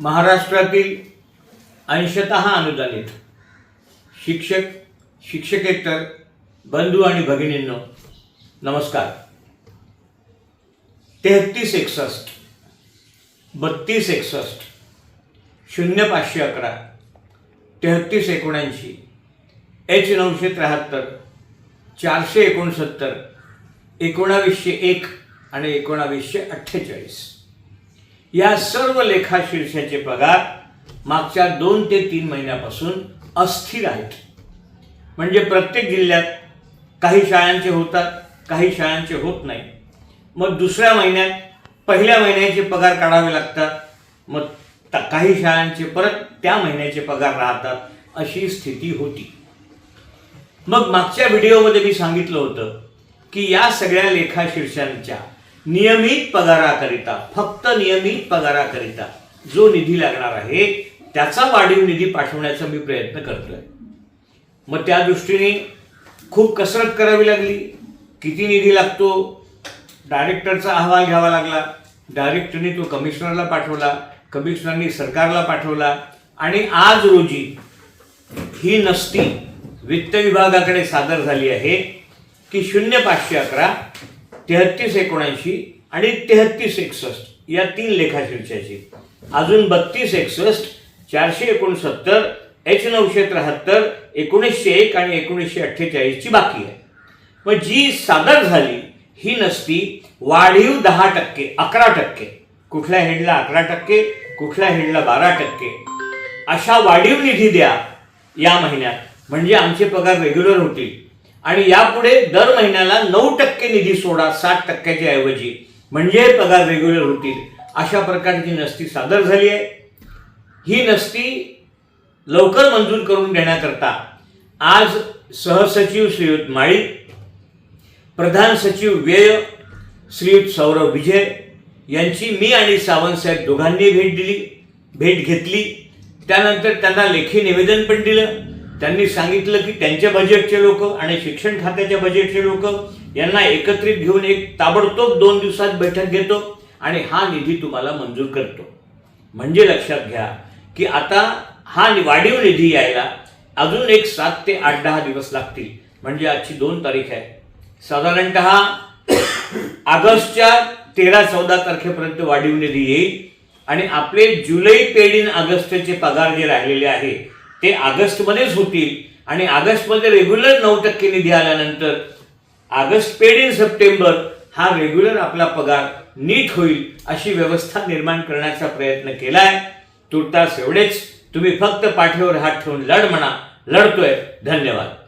महाराष्ट्रातील अंशतः अनुदानित शिक्षक शिक्षकेतर बंधू आणि भगिनींनो नमस्कार. तेहत्तीस एकसष्ट बत्तीस एकसष्ट शून्य पाचशे अकरा तेहत्तीस एकोणऐंशी एच नऊशे त्र्याहत्तर चारशे एकोणसत्तर एकोणावीसशे एक आणि एकोणावीसशे अठ्ठेचाळीस. या सर्व लेखा शीर्षाचे पगार मागच्या दोन ते तीन महिन्यापासून अस्थिर आहेत. म्हणजे प्रत्येक जिल्ह्यात काही शाळांचे होतात काही शाळांचे होत नाही. मग दुसऱ्या महिन्यात पहिल्या महिन्याचे पगार काढावे लागतात. मग काही शाळांचे परत त्या महिन्याचे पगार राहतात अशी स्थिती होती. मग मागच्या व्हिडिओमध्ये मी सांगितलं होतं की या सगळ्या लेखा शीर्षांच्या नियमित पगाराकरिता फक्त नियमित पगाराकरिता जो निधी लागणार आहे त्याचा वाढीव निधी पाठवण्याचा मी प्रयत्न करतोय. मग त्या दृष्टीने खूप कसरत करावी लागली. किती निधी लागतो? डायरेक्टरचा अहवाल घ्यावा लागला. डायरेक्टरने तो कमिशनरला पाठवला. कमिशनरनी सरकारला पाठवला. आणि आज रोजी ही नसती वित्त विभागाकडे सादर झाली आहे की शून्य पाचशे अकरा तेहत्तीस एकोणऐंशी आणि तेहत्तीस एकसष्ट या तीन लेखाशीर्षाची अजून बत्तीस एकसष्ट चारशे एकोणसत्तर एच नऊशे त्र्याहत्तर एकोणीसशे एक आणि एकोणीसशे अठ्ठेचाळीसची बाकी आहे. मग जी सादर झाली ही नसती वाढीव दहा टक्के अकरा टक्के. कुठल्या हेडला अकरा टक्के कुठल्या हेडला बारा टक्के. अशा वाढीव निधी द्या या महिन्यात. म्हणजे आमचे पगार रेग्युलर होतील. आणि यापुढे दर महिन्याला नऊ टक्के निधी सोडा साठ टक्क्याच्या ऐवजी. म्हणजे पगार रेग्युलर होतील. अशा प्रकारची नसती सादर झाली आहे. ही नसती लवकर मंजूर करून देण्याकरता आज सहसचिव श्रीयुत माळी प्रधान सचिव व्यय श्रीयुत सौरभ विजय यांची मी आणि सावंतसाहेब दोघांनी भेट दिली भेट घेतली. त्यानंतर त्यांना लेखी निवेदन पण दिलं. त्यांनी सांगितलं की त्यांच्या बजेटचे लोक आणि शिक्षण खात्याच्या बजेटचे लोक यांना एकत्रित घेऊन एक ताबडतोब दोन दिवसात बैठक घेतो आणि हा निधी तुम्हाला मंजूर करतो. म्हणजे लक्षात घ्या की आता हा वाढीव निधी यायला अजून एक सात ते आठ दहा दिवस लागतील. म्हणजे आजची दोन तारीख आहे. साधारणत ऑगस्टच्या तेरा चौदा तारखेपर्यंत वाढीव निधी येईल आणि आपले जुलै पेड इन ऑगस्टचे पगार जे राहिलेले आहे ते ऑगस्टमध्येच होतील. आणि ऑगस्टमध्ये रेग्युलर नऊ टक्के निधी आल्यानंतर ऑगस्ट पेड इन सप्टेंबर हा रेग्युलर आपला पगार नीट होईल अशी व्यवस्था निर्माण करण्याचा प्रयत्न केला आहे तुर्तास एवढेच. तुम्ही फक्त पाठीवर हात ठेवून लढ म्हणा. लढतोय. धन्यवाद.